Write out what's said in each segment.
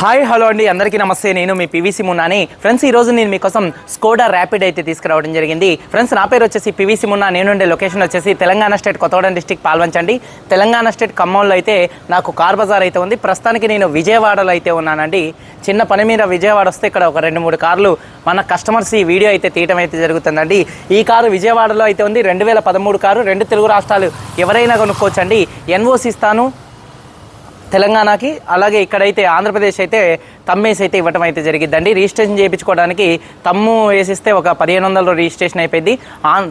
Hi hello అండి. అందరికీ నమస్తే. నేను మీ పివిసి మున్నాని ఫ్రెండ్స్ ఈ రోజు నేను మీకోసం స్కోడా ర్యాపిడ్ అయితే తీసుకురావడం జరిగింది. ఫ్రెండ్స్ నా పేరు వచ్చేసి పివిసి మున్నా నేను ఉండే లొకేషన్ వచ్చేసి తెలంగాణ స్టేట్ కొత్తగూడెం డిస్టిక్ పాల్వంచండి. తెలంగాణ స్టేట్ ఖమ్మంలో అయితే నాకు కార్ బజార్ అయితే ఉంది. ప్రస్తుతానికి నేను విజయవాడలో అయితే ఉన్నానండి. చిన్న పని మీద విజయవాడ వస్తే ఇక్కడ ఒక రెండు మూడు కార్లు మన కస్టమర్స్ ఈ వీడియో అయితే తీయటం అయితే జరుగుతుందండి. ఈ కారు విజయవాడలో అయితే ఉంది. రెండు వేల పదమూడు కారు రెండు తెలుగు రాష్ట్రాలు ఎవరైనా కొనుక్కోవచ్చండి. ఎన్ఓసి ఇస్తాను. తెలంగాణకి అలాగే ఇక్కడైతే ఆంధ్రప్రదేశ్ అయితే తమ్మేసి అయితే ఇవ్వటం అయితే జరిగిందండి రిజిస్ట్రేషన్ చేయించుకోవడానికి తమ్ము వేసిస్తే ఒక పదిహేను వందలు రిజిస్ట్రేషన్ అయిపోయింది.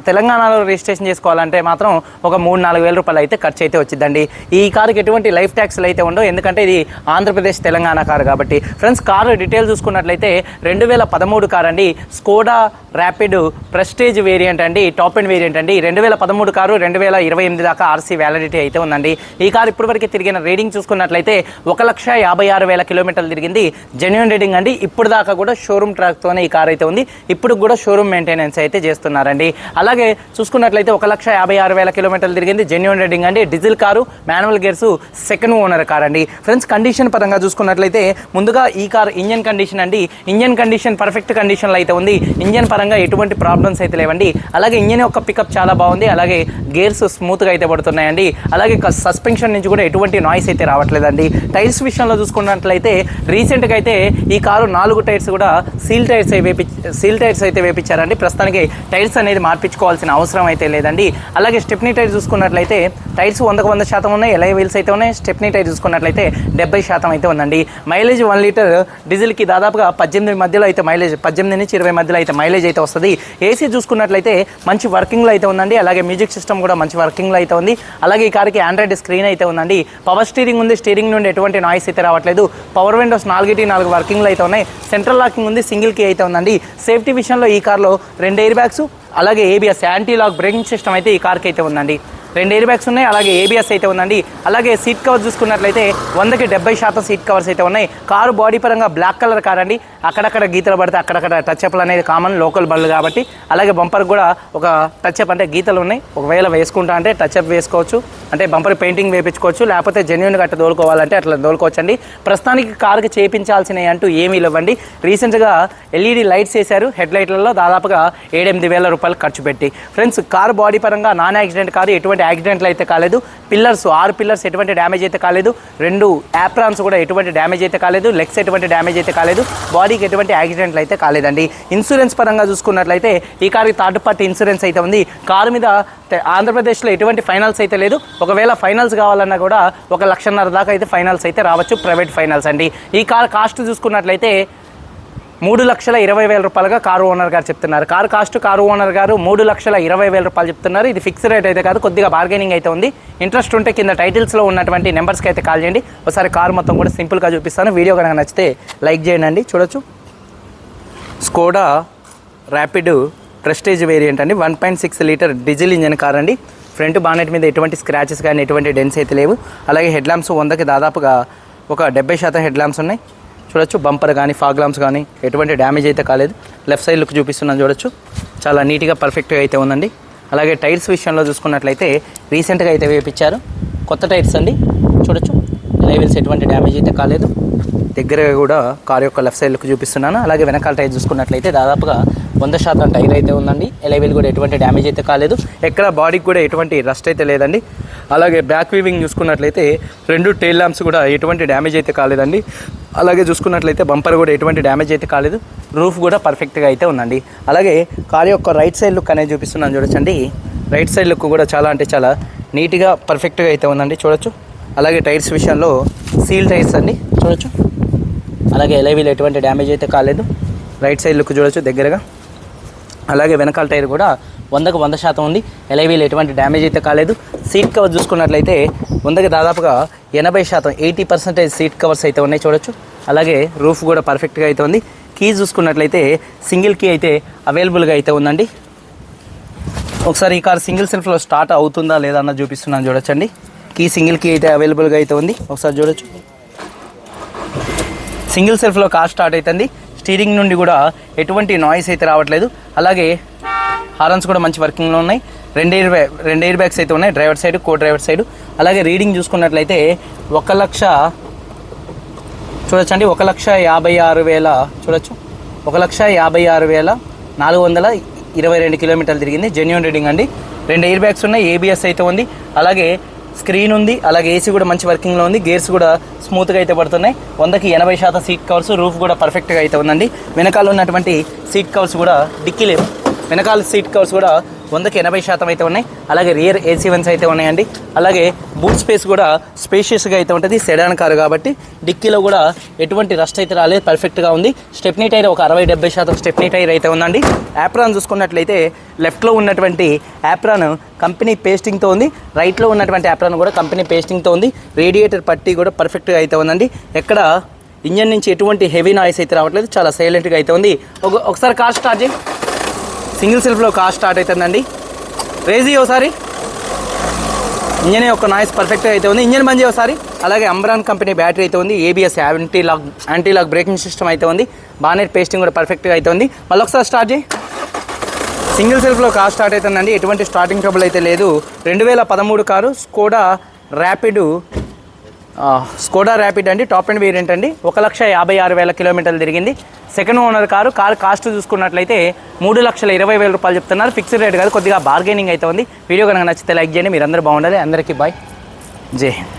తెలంగాణలో రిజిస్ట్రేషన్ చేసుకోవాలంటే మాత్రం ఒక మూడు నాలుగు వేల రూపాయలు అయితే ఖర్చు అయితే వచ్చిందండి ఈ కారుకి ఎటువంటి లైఫ్ ట్యాక్స్లు అయితే ఉండవు. ఎందుకంటే ఇది ఆంధ్రప్రదేశ్ తెలంగాణ కారు కాబట్టి. ఫ్రెండ్స్ కారు డీటెయిల్ చూసుకున్నట్లయితే రెండు వేల పదమూడు కారు అండి. స్కోడా ర్యాపిడ్ ప్రెస్టేజ్ వేరియంట్ అండి. టాప్ అండ్ వేరియంట్ అండి. రెండు వేల పదమూడు కారు రెండు వేల ఇరవై ఎనిమిది దాకా ఆర్సీ వ్యాలిడిటీ అయితే ఉందండి. ఈ కారు ఇప్పటివరకు తిరిగిన రీడింగ్ చూసుకున్నట్లయితే ఒక లక్ష యాభై ఆరు వేల కిలోమీటర్లు తిరిగింది. జెన్యున్ రీడింగ్ అండి. ఇప్పుడు దాకా కూడా షోరూమ్ ట్రాక్తోనే ఈ కార్ అయితే ఉంది. ఇప్పుడు కూడా షోరూమ్ మెయింటెనెన్స్ అయితే చేస్తున్నారండి. అలాగే చూసుకున్నట్లయితే ఒక లక్ష యాభై ఆరు వేల కిలోమీటర్లు తిరిగింది జెన్యున్ రేటింగ్ అండి. Diesel car manual gears second owner car అండి. ఫ్రెండ్స్ కండిషన్ పరంగా చూసుకున్నట్లయితే ముందుగా ఈ కార్ ఇంజన్ కండిషన్ అండి. ఇంజన్ కండిషన్ పర్ఫెక్ట్ కండిషన్లో అయితే ఉంది. ఇంజన్ పరంగా ఎటువంటి ప్రాబ్లమ్స్ అయితే లేవండి. అలాగే ఇంజన్ యొక్క పికప్ చాలా బాగుంది. అలాగే గేర్స్ స్మూత్గా అయితే పడుతున్నాయండి. అలాగే సస్పెన్షన్ నుంచి కూడా ఎటువంటి నాయిస్ అయితే రావట్లేదండి. టైర్స్ విషయంలో చూసుకున్నట్లయితే రీసెంట్ రీసెంట్గా అయితే ఈ కారు నాలుగు టైర్స్ కూడా సీల్ టైర్స్ వేపి సీల్ టైర్స్ అయితే వేపించారండి. ప్రస్తుతానికి టైర్స్ అనేది మార్పించుకోవాల్సిన అవసరం అయితే లేదండి. అలాగే స్టెప్నీ టైర్ చూసుకున్నట్లయితే టైర్స్ వందకు వంద శాతం ఉన్నాయి. ఎలై వీల్స్ అయితే ఉన్నాయి. స్టెప్నీ టైర్ చూసుకున్నట్లయితే డెబ్బై శాతం అయితే ఉందండి. మైలేజ్ వన్ లీటర్ డీజిల్కి దాదాపుగా పద్దెనిమిది మధ్యలో అయితే మైలేజ్ పద్దెనిమిది నుంచి ఇరవై మధ్యలో అయితే మైలేజ్ అయితే వస్తుంది. ఏసీ చూసుకున్నట్లయితే మంచి వర్కింగ్లో అయితే ఉందండి. అలాగే మ్యూజిక్ సిస్టమ్ కూడా మంచి వర్కింగ్లో అయితే ఉంది. అలాగే ఈ కార్కి ఆండ్రాయిడ్ స్క్రీన్ అయితే ఉందండి. పవర్ స్టీరింగ్ ఉంది. స్టీరింగ్ నుండి ఎటువంటి నాయిస్ అయితే రావట్లేదు. పవర్ విండోస్ నాలుగు నాలుగిటి నాలుగు వర్కింగ్లు అయితే ఉన్నాయి. సెంట్రల్ లాకింగ్ ఉంది సింగిల్ కీ అయితే ఉందండి. సేఫ్టీ విషయంలో ఈ కార్లో రెండు ఎయిర్ బ్యాగ్స్ అలాగే ABS anti lock braking system అయితే ఈ కార్కి అయితే ఉందండి. రెండు ఎయిర్ బ్యాగ్స్ ఉన్నాయి అలాగే ఏబిఎస్ అయితే ఉందండి. అలాగే సీట్ కవర్ చూసుకున్నట్లయితే వందకి డెబ్బై శాతం సీట్ కవర్స్ అయితే ఉన్నాయి. కారు బాడీ పరంగా బ్లాక్ కలర్ కార్ అండి అక్కడక్కడ గీతలు పడితే అక్కడక్కడ టచ్ అప్లు అనేది కామన్ లోకల్ బళ్ళు కాబట్టి. అలాగే బంపర్ కూడా ఒక టచ్ అప్ అంటే గీతలు ఉన్నాయి. ఒకవేళ వేసుకుంటా అంటే టచ్ అప్ వేసుకోవచ్చు. అంటే బంపర్ పెయింటింగ్ వేయించుకోవచ్చు లేకపోతే జెన్యున్గా అట్లా దోలుకోవాలంటే అట్లా దోలుకోవచ్చండి ప్రస్తుతానికి కారుకి చేయించాల్సినవి అంటూ ఏమీ లేవండి. రీసెంట్గా ఎల్ఈడి లైట్స్ వేశారు. హెడ్ లైట్లలో దాదాపుగా ఏడెనిమిది వేల రూపాయలు ఖర్చు పెట్టి. ఫ్రెండ్స్ కారు బాడీ పరంగా నాన్ యాక్సిడెంట్ కారు ఎటువంటి యాక్సిడెంట్లు అయితే కాలేదు. పిల్లర్స్ ఆరు పిల్లర్స్ ఎటువంటి డ్యామేజ్ అయితే కాలేదు. రెండు యాప్రాన్స్ కూడా ఎటువంటి డ్యామేజ్ అయితే కాలేదు. లెగ్స్ ఎటువంటి డ్యామేజ్ అయితే కాలేదు. బాడీకి ఎటువంటి యాక్సిడెంట్లు అయితే కాలేదండి. ఇన్సూరెన్స్ పరంగా చూసుకున్నట్లయితే ఈ కార్కి థర్డ్ పార్టీ ఇన్సూరెన్స్ అయితే ఉంది. కారు మీద ఆంధ్రప్రదేశ్లో ఎటువంటి ఫైనల్స్ అయితే లేదు. ఒకవేళ ఫైనల్స్ కావాలన్నా కూడా ఒక లక్షన్నర దాకా అయితే ఫైనల్స్ అయితే రావచ్చు. ప్రైవేట్ ఫైనల్స్ అండి. ఈ కార్ కాస్ట్ చూసుకున్నట్లయితే మూడు లక్షల ఇరవై వేల రూపాయలుగా కారు ఓనర్ గారు చెప్తున్నారు. కారు కాస్ట్ కారు ఓనర్ గారు మూడు లక్షల ఇరవై వేల రూపాయలు చెప్తున్నారు. ఇది ఫిక్స్ రేట్ అయితే కాదు కొద్దిగా బార్గెనింగ్ అయితే ఉంది. ఇంట్రెస్ట్ ఉంటే కింద టైటిల్స్లో ఉన్నటువంటి నెంబర్స్కి అయితే కాల్ చేయండి. ఒకసారి కారు మొత్తం కూడా సింపుల్గా చూపిస్తాను. వీడియో కనుక నచ్చితే లైక్ చేయండి. చూడొచ్చు. స్కోడా ర్యాపిడ్ ప్రెస్టేజ్ వేరియంట్ అండి. One point six litre diesel engine car అండి. ఫ్రంట్ బానెట్ మీద ఎటువంటి స్క్రాచెస్ కానీ ఎటువంటి డెన్స్ అయితే లేవు. అలాగే హెడ్ ల్యాంప్స్ వందకి దాదాపుగా ఒక డెబ్బై శాతం హెడ్ ల్యాంప్స్ ఉన్నాయి. చూడొచ్చు. బంపర్ కానీ ఫాగ్ కానీ ఎటువంటి డ్యామేజ్ అయితే కాలేదు. లెఫ్ట్ సైడ్ లుక్ చూపిస్తున్నాను చూడొచ్చు. చాలా నీట్గా పర్ఫెక్ట్గా అయితే ఉందండి. అలాగే టైర్స్ విషయంలో చూసుకున్నట్లయితే రీసెంట్గా అయితే వేపించారు. కొత్త టైర్స్ అండి. చూడొచ్చు. లైవెల్స్ ఎటువంటి డ్యామేజ్ అయితే కాలేదు. దగ్గరగా కూడా కార్ యొక్క లెఫ్ట్ సైడ్ లుక్ చూపిస్తున్నాను. అలాగే వెనకాల టైర్ చూసుకున్నట్లయితే దాదాపుగా వంద శాతం టైర్ అయితే ఉందండి. ఎలైవెల్ కూడా ఎటువంటి డ్యామేజ్ అయితే కాలేదు. ఎక్కడ బాడీకి కూడా ఎటువంటి రస్ట్ అయితే లేదండి. అలాగే బ్యాక్ వీవింగ్ చూసుకున్నట్లయితే రెండు టైల్ ల్యాంప్స్ కూడా ఎటువంటి డ్యామేజ్ అయితే కాలేదండి. అలాగే చూసుకున్నట్లయితే బంపర్ కూడా ఎటువంటి డ్యామేజ్ అయితే కాలేదు. రూఫ్ కూడా పర్ఫెక్ట్గా అయితే ఉందండి. అలాగే కార్ యొక్క రైట్ సైడ్ లుక్ అనేది చూపిస్తున్నాను చూడొచ్చండి. రైట్ సైడ్ లుక్ కూడా చాలా అంటే చాలా నీట్గా పర్ఫెక్ట్గా అయితే ఉందండి. చూడొచ్చు. అలాగే టైర్స్ విషయంలో సీల్ టైర్స్ అండి. చూడొచ్చు. అలాగే ఎలవీలో ఎటువంటి డ్యామేజ్ అయితే కాలేదు. రైట్ సైడ్ లుక్ చూడొచ్చు దగ్గరగా. అలాగే వెనకాల టైర్ కూడా వందకు వంద శాతం ఉంది. ఎలైవీలు ఎటువంటి డ్యామేజ్ అయితే కాలేదు. సీట్ కవర్ చూసుకున్నట్లయితే వందకి దాదాపుగా ఎనభై శాతం ఎయిటీ పర్సెంటేజ్ సీట్ కవర్స్ అయితే ఉన్నాయి చూడొచ్చు. అలాగే రూఫ్ కూడా పర్ఫెక్ట్గా అయితే ఉంది. కీ చూసుకున్నట్లయితే సింగిల్ కీ అయితే అవైలబుల్గా అయితే ఉందండి. ఒకసారి ఈ కార్ సింగిల్ సెల్ఫ్లో స్టార్ట్ అవుతుందా లేదా అన్న చూపిస్తున్నాను చూడొచ్చండి. కీ సింగిల్ కీ అయితే అవైలబుల్గా అయితే ఉంది. ఒకసారి చూడొచ్చు. సింగిల్ సెల్ఫ్లో కార్ స్టార్ట్ అవుతుంది స్టీరింగ్ నుండి కూడా ఎటువంటి నాయిస్ అయితే రావట్లేదు. అలాగే హారన్స్ కూడా మంచి వర్కింగ్లో ఉన్నాయి. రెండు ఎయిర్ బ్యాగ్ రెండు ఎయిర్ బ్యాగ్స్ అయితే ఉన్నాయి. Driver side co driver side. అలాగే రీడింగ్ చూసుకున్నట్లయితే ఒక లక్ష చూడొచ్చండి. ఒక లక్ష యాభై ఆరు వేల చూడొచ్చు. ఒక లక్ష యాభై ఆరు వేల నాలుగు వందల ఇరవై రెండు కిలోమీటర్లు తిరిగింది. జెన్యున్ రీడింగ్ అండి. రెండు ఎయిర్ బ్యాగ్స్ ఉన్నాయి. ఏబిఎస్ అయితే ఉంది. అలాగే స్క్రీన్ ఉంది అలాగే ఏసీ కూడా మంచి వర్కింగ్లో ఉంది గేర్స్ కూడా స్మూత్గా అయితే పడుతున్నాయి. వందకి ఎనభై శాతం సీట్ కవర్స్ రూఫ్ కూడా పర్ఫెక్ట్గా అయితే ఉందండి. వెనకాల ఉన్నటువంటి సీట్ కవర్స్ కూడా డిక్కీలేవు వెనకాల సీట్ కవర్స్ కూడా వందకి ఎనభై శాతం అయితే ఉన్నాయి. అలాగే రియర్ ఏసీ వన్స్ అయితే ఉన్నాయండి. అలాగే బూట్ స్పేస్ కూడా స్పేషియస్గా అయితే ఉంటుంది. సెడాన్ కారు కాబట్టి డిక్కీలో కూడా ఎటువంటి రస్ట్ అయితే రాలేదు. పర్ఫెక్ట్గా ఉంది. స్టెప్నీ టైర్ ఒక అరవై డెబ్బై శాతం స్టెప్నీ టైర్ అయితే ఉందండి. యాప్రాన్ చూసుకున్నట్లయితే లెఫ్ట్లో ఉన్నటువంటి యాప్రాన్ కంపెనీ పేస్టింగ్తో ఉంది. రైట్లో ఉన్నటువంటి యాప్రాన్ కూడా కంపెనీ పేస్టింగ్తో ఉంది. రేడియేటర్ పట్టీ కూడా పర్ఫెక్ట్గా అయితే ఉందండి. ఎక్కడ ఇంజన్ నుంచి ఎటువంటి హెవీ నాయిస్ అయితే రావట్లేదు. చాలా సైలెంట్గా అయితే ఉంది. ఒక ఒకసారి కార్ స్టార్ట్ చేయి సింగిల్ సెల్ఫ్లో కార్ స్టార్ట్ అవుతుందండి రేజీ ఒకసారి. ఇంజన్ యొక్క నాయిస్ పర్ఫెక్ట్గా అయితే ఉంది. ఇంజన్ బంద్ ఒకసారి. అలాగే అంబ్రాన్ కంపెనీ బ్యాటరీ అయితే ఉంది. ABS anti lock anti lock braking system అయితే ఉంది. బానెట్ పేస్టింగ్ కూడా పర్ఫెక్ట్గా అయితే ఉంది. మళ్ళీ ఒకసారి స్టార్ట్ చేయి. సింగిల్ సెల్ఫ్లో కార్ స్టార్ట్ అవుతుందండి. ఎటువంటి స్టార్టింగ్ ట్రబుల్ అయితే లేదు. రెండు వేల పదమూడు car Skoda Rapid Skoda Rapid అండి టాప్ అండ్ వేరియంట్ అండి. ఒక లక్ష యాభై ఆరు వేల కిలోమీటర్లు తిరిగింది. Second owner car car cost చూసుకున్నట్లయితే మూడు లక్షల ఇరవై వేల రూపాయలు చెప్తున్నారు. ఫిక్స్డ్ రేట్ కాదు కొద్దిగా బార్గెనింగ్ అయితే ఉంది. వీడియో కనుక నచ్చితే లైక్ చేయండి మీరు అందరూ బాగుండాలి. అందరికీ బాయ్ జై హింద్.